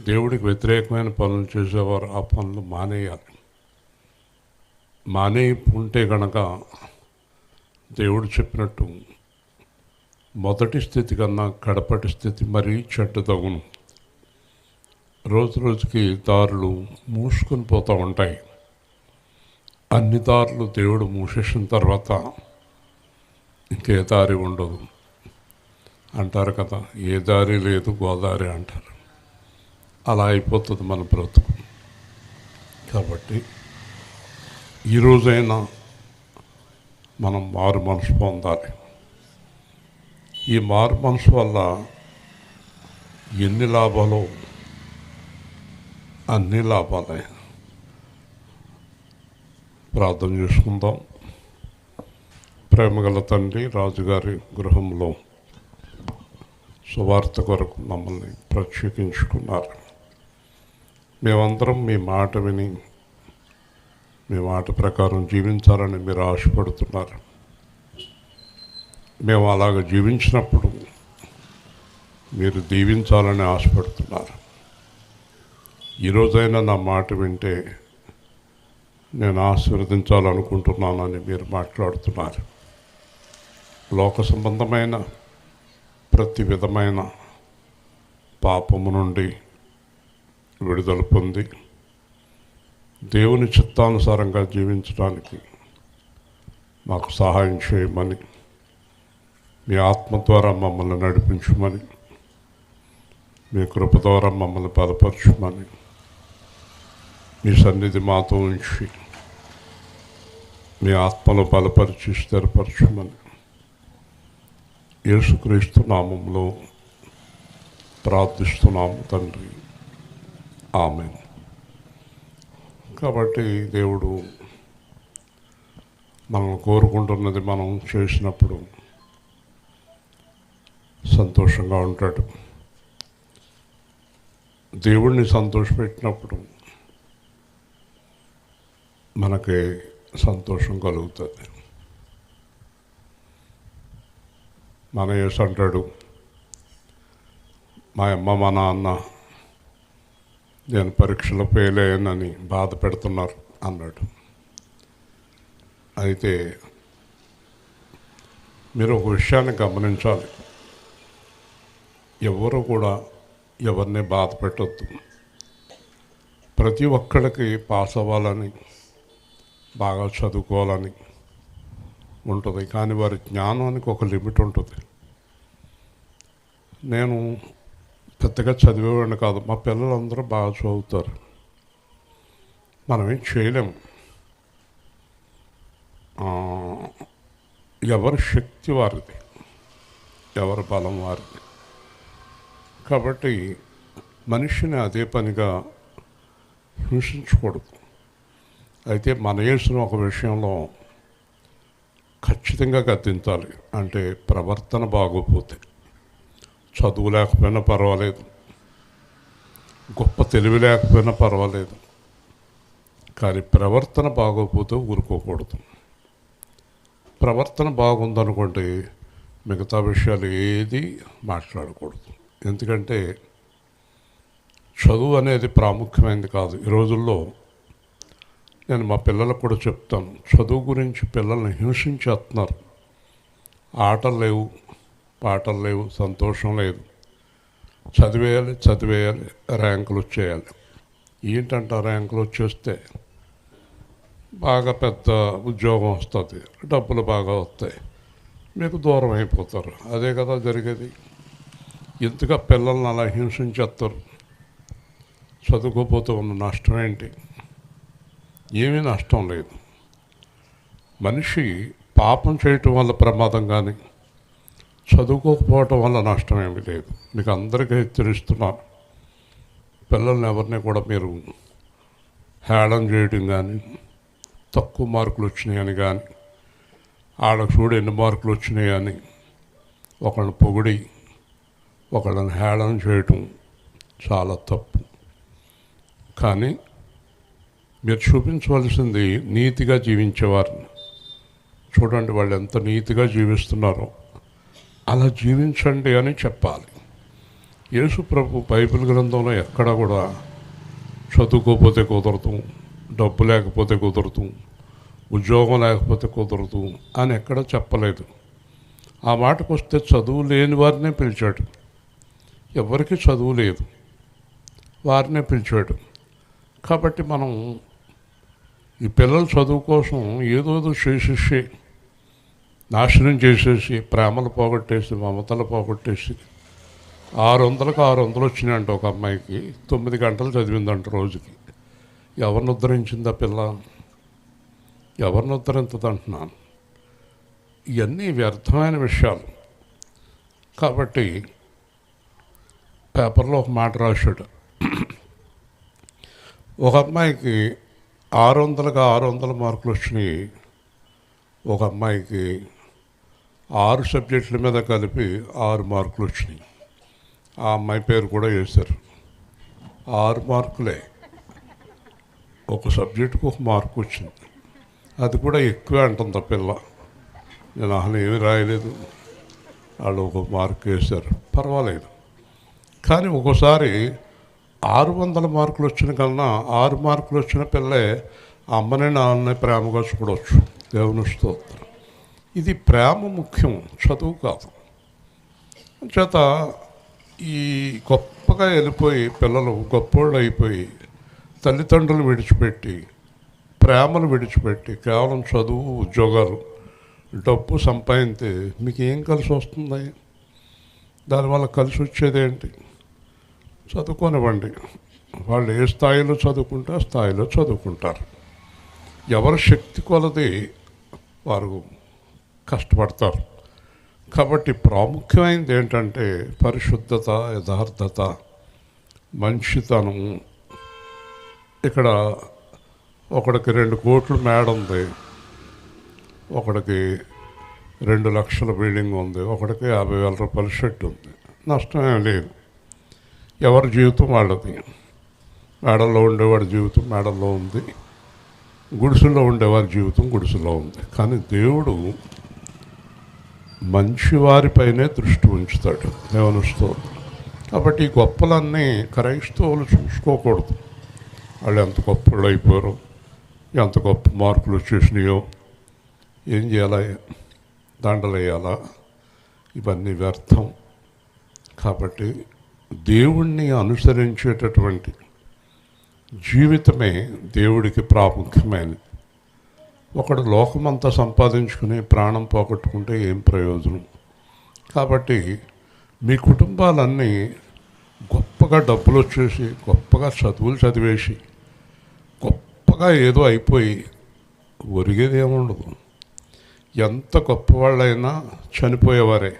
దేవుడికి వ్యతిరేకమైన పనులు చేసేవారు ఆ పనులు మానేయాలి. మానే ఉంటే గనక దేవుడు చెప్పినట్టు మొదటి స్థితి కన్నా కడపటి స్థితి మరీ చెడ్డదగును రోజు రోజుకి దారులు మూసుకొని పోతూ ఉంటాయి. అన్ని దారులు దేవుడు మూసేసిన తర్వాత ఇంకే దారి ఉండదు. అంటారు కదా ఏ దారి లేదు గోదారి అంటారు. అలా అయిపోతుంది మన బ్రతుకు. కాబట్టి ఈరోజైనా మనం మారు మనసు పొందాలి. ఈ మారు మనసు వల్ల ఎన్ని లాభాలు అన్ని లాభాలే. ప్రార్థన చేసుకుందాం. ప్రేమగల తండ్రి రాజుగారి గృహంలో సువార్త కొరకు మమ్మల్ని ప్రత్యేకించుకున్నారు. మేమందరం మీ మాట విని మీ మాట ప్రకారం జీవించాలని మీరు ఆశపడుతున్నారు. మేము అలాగ జీవించినప్పుడు మీరు దీవించాలని ఆశపడుతున్నారు. ఈరోజైనా నా మాట వింటే నేను ఆశీర్వదించాలనుకుంటున్నానని మీరు మాట్లాడుతున్నారు. లోక సంబంధమైన ప్రతి విధమైన పాపము నుండి విడుదల పొంది దేవుని చిత్తానుసారంగా జీవించడానికి మాకు సహాయం చేయమని మీ ఆత్మ ద్వారా మమ్మల్ని నడిపించమని మీ కృప ద్వారా మమ్మల్ని బలపరచమని మీ సన్నిధి మాతో ఉంచి మీ ఆత్మలో బలపరిచి స్థిరపరచమని యేసుక్రీస్తు నామంలో ప్రార్థిస్తున్నాము తండ్రి. ఆమె కాబట్టి దేవుడు మనం కోరుకుంటున్నది మనం చేసినప్పుడు సంతోషంగా ఉంటాడు. దేవుణ్ణి సంతోషపెట్టినప్పుడు మనకి సంతోషం కలుగుతుంది. మన యేసు అంటాడు మా అమ్మ మా నాన్న నేను పరీక్షలో ఫెయిల్ అయ్యానని బాధ పెడుతున్నారు అన్నాడు. అయితే మీరు ఒక విషయాన్ని గమనించాలి. ఎవరు కూడా ఎవరిని బాధ పెట్టద్దు. ప్రతి ఒక్కడికి పాస్ అవ్వాలని బాగా చదువుకోవాలని ఉంటుంది. కానీ వారి జ్ఞానానికి ఒక లిమిట్ ఉంటుంది. నేను పెద్దగా చదివేవాడిని కాదు. మా పిల్లలందరూ బాగా చదువుతారు. మనం ఏం చేయలేము ఎవరి శక్తి వారిది? ఎవరి బలం వారిది? కాబట్టి మనిషిని అదే పనిగా హింసించకూడదు. అయితే మన వేసిన ఒక విషయంలో ఖచ్చితంగా గద్దించాలి. అంటే ప్రవర్తన బాగోపోతే. చదువు లేకపోయినా పర్వాలేదు. గొప్ప తెలివి లేకపోయినా పర్వాలేదు. కానీ ప్రవర్తన బాగోకపోతే ఊరుకోకూడదు. ప్రవర్తన బాగుందనుకోండి మిగతా విషయాలు ఏది మాట్లాడకూడదు. ఎందుకంటే చదువు అనేది ప్రాముఖ్యమైనది కాదు. ఈ రోజుల్లో నేను మా పిల్లలకు కూడా చెప్తాను చదువు గురించి పిల్లల్ని హింసించేస్తున్నారు. ఆటలు లేవు పాటలు లేవు సంతోషం లేదు. చదివేయాలి చదివేయాలి ర్యాంకులు వచ్చేయాలి. ఏంటంట ర్యాంకులు వచ్చేస్తే బాగా పెద్ద ఉద్యోగం వస్తుంది డబ్బులు బాగా వస్తాయి. మీకు దూరం అయిపోతారు. అదే కదా జరిగేది. ఎందుకు పిల్లల్ని అలా హింసించేస్తారు? చదువుకోపోతే ఉన్న నష్టం ఏంటి? ఏమీ నష్టం లేదు. మనిషి పాపం చేయటం వల్ల ప్రమాదం కానీ చదువుకోకపోవటం వల్ల నష్టం ఏమి లేదు. మీకు అందరికీ హెచ్చరిస్తున్నాను. పిల్లల్ని ఎవరిని కూడా మీరు హేళన చేయడం కానీ తక్కువ మార్కులు వచ్చినాయని కానీ ఆడకు చూడు ఎన్ని మార్కులు వచ్చినాయని ఒకళ్ళని పొగిడి ఒకళ్ళని హేళన చేయటం చాలా తప్పు. కానీ మీరు చూపించవలసింది నీతిగా జీవించేవారిని. చూడండి వాళ్ళు ఎంత నీతిగా జీవిస్తున్నారో. అలా జీవించండి అని చెప్పాలి. యేసు ప్రభు బైబిల్ గ్రంథంలో ఎక్కడ కూడా చదువుకోకపోతే కుదరదు డబ్బు లేకపోతే కుదరదు ఉద్యోగం లేకపోతే కుదరదు అని ఎక్కడ చెప్పలేదు. ఆ మాటకు వస్తే చదువు లేని వారినే పిలిచాడు. ఎవరికి చదువు లేదు. వారినే పిలిచాడు. కాబట్టి మనం ఈ పిల్లల చదువు కోసం ఏదోదో చేసేసి నాశనం చేసేసి ప్రేమలు పోగొట్టేసి మమతలు పోగొట్టేసి ఆరు వందలకు ఆరు వందలు వచ్చినాయంట ఒక అమ్మాయికి. తొమ్మిది గంటలు చదివిందంట రోజుకి. ఎవరిని ఉద్ధరించిందా పిల్ల? ఎవరిని ఉద్ధరించదు అంటున్నాను ఇవన్నీ వ్యర్థమైన విషయాలు. కాబట్టి పేపర్లో ఒక మాట రాశాడు. ఒక అమ్మాయికి ఆరు వందలకు ఆరు వందల మార్కులు వచ్చినాయి. ఒక అమ్మాయికి ఆరు సబ్జెక్టుల మీద కలిపి ఆరు మార్కులు వచ్చినాయి. ఆ అమ్మాయి పేరు కూడా వేశారు. ఆరు మార్కులే. ఒక సబ్జెక్టుకు ఒక మార్కు వచ్చింది. అది కూడా ఎక్కువే అంటుంది ఆ పిల్ల. నేను అసలు ఏమీ రాయలేదు. వాళ్ళు ఒక మార్క్ వేశారు. పర్వాలేదు. కానీ ఒక్కోసారి ఆరు వందల మార్కులు వచ్చిన కన్నా ఆరు మార్కులు వచ్చిన పిల్లే అమ్మని నాన్నని ప్రేమగా చూడవచ్చు దేవుని స్తోత్రం. ఇది ప్రేమ ముఖ్యం చదువు కాదు. చేత ఈ గొప్పగా వెళ్ళిపోయి పిల్లలు గొప్పోళ్ళు అయిపోయి తల్లిదండ్రులు విడిచిపెట్టి ప్రేమలు విడిచిపెట్టి కేవలం చదువు ఉద్యోగాలు డబ్బు సంపాదింతే మీకు ఏం కలిసి వస్తుంది? దానివల్ల కలిసి వచ్చేది ఏంటి? చదువుకోనివ్వండి. వాళ్ళు ఏ స్థాయిలో చదువుకుంటే ఆ స్థాయిలో చదువుకుంటారు. ఎవరి శక్తి కొలది వారు కష్టపడతారు. కాబట్టి ప్రాముఖ్యమైనది ఏంటంటే పరిశుద్ధత యథార్థత మంచితనము ఇక్కడ ఒకడికి రెండు కోట్లు మేడ ఉంది. ఒకడికి రెండు లక్షల బిల్డింగ్ ఉంది. ఒకడికి యాభై వేల రూపాయల షెడ్ ఉంది. నష్టమేం లేదు. ఎవరి జీవితం వాళ్ళది. మేడల్లో ఉండేవాడి జీవితం మేడల్లో ఉంది. గుడిసెల్లో ఉండేవారి జీవితం గుడిసెలో ఉంది. కానీ దేవుడు మంచివారిపైనే దృష్టి ఉంచుతాడు. దేవుని స్తోత్రం. కాబట్టి ఈ గొప్పలన్నీ క్రైస్తవులు చూసుకోకూడదు. వాళ్ళు ఎంత గొప్పలు అయిపోయారు ఎంత గొప్ప మార్కులు వచ్చేసినాయో ఏం చేయాలా దండలు వేయాలా ఇవన్నీ వ్యర్థం. కాబట్టి దేవుణ్ణి అనుసరించేటటువంటి జీవితమే దేవుడికి ప్రాముఖ్యమైనది. ఒకడు లోకమంతా సంపాదించుకుని ప్రాణం పోగొట్టుకుంటే ఏం ప్రయోజనం? కాబట్టి మీ కుటుంబాలన్నీ గొప్పగా డబ్బులు వచ్చేసి గొప్పగా చదువులు చదివేసి గొప్పగా ఏదో అయిపోయి ఒరిగేది ఏముండదు. ఎంత గొప్పవాళ్ళైనా చనిపోయేవారే.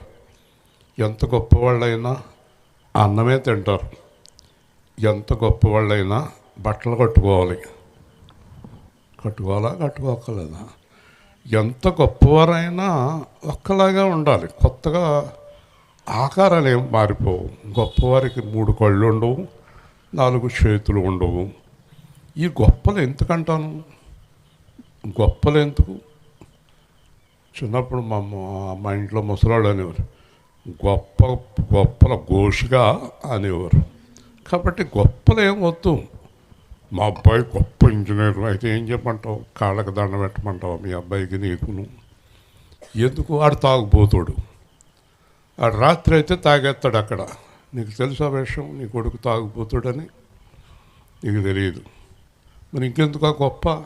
ఎంత గొప్పవాళ్ళైనా అన్నమే తింటారు. ఎంత గొప్పవాళ్ళైనా బట్టలు కట్టుకోవాలి. కట్టుకోవాలా కట్టుకోకలేదా ఎంత గొప్పవారైనా ఒక్కలాగా ఉండాలి. కొత్తగా ఆకారాలు ఏం మారిపోవు. గొప్పవారికి మూడు కళ్ళు ఉండవు నాలుగు చేతులు ఉండవు. ఈ గొప్పలు ఎందుకంటాను? గొప్పలు ఎందుకు? చిన్నప్పుడు మా మా ఇంట్లో ముసలాళ్ళు అనేవారు. గొప్ప గొప్పల ఘోషగా అనేవారు. కాబట్టి గొప్పలు ఏం వద్దు. మా అబ్బాయి గొప్ప ఇంజనీర్. అయితే ఏం చెప్పమంటావు? కాళ్ళకి దండ పెట్టమంటావు మీ అబ్బాయికి నీకును? ఎందుకు ఆడు తాగుపోతాడు ఆడు రాత్రి అయితే తాగేస్తాడు అక్కడ. నీకు తెలుసా విషయం నీ కొడుకు తాగుపోతాడని నీకు తెలియదు. మరి ఇంకెందుకు గొప్ప?